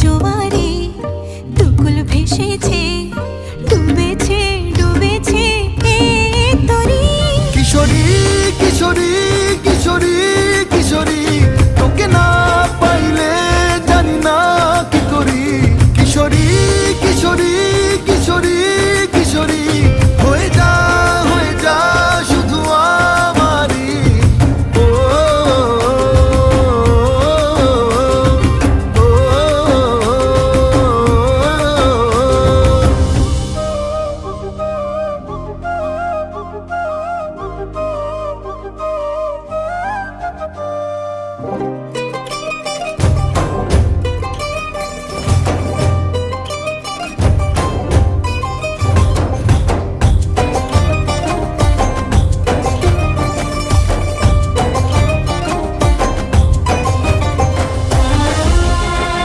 জোয়ারে দুকুল ভেসেছে ডুবেছে ডুবেছে। তরি। কিশোরী কিশোরী।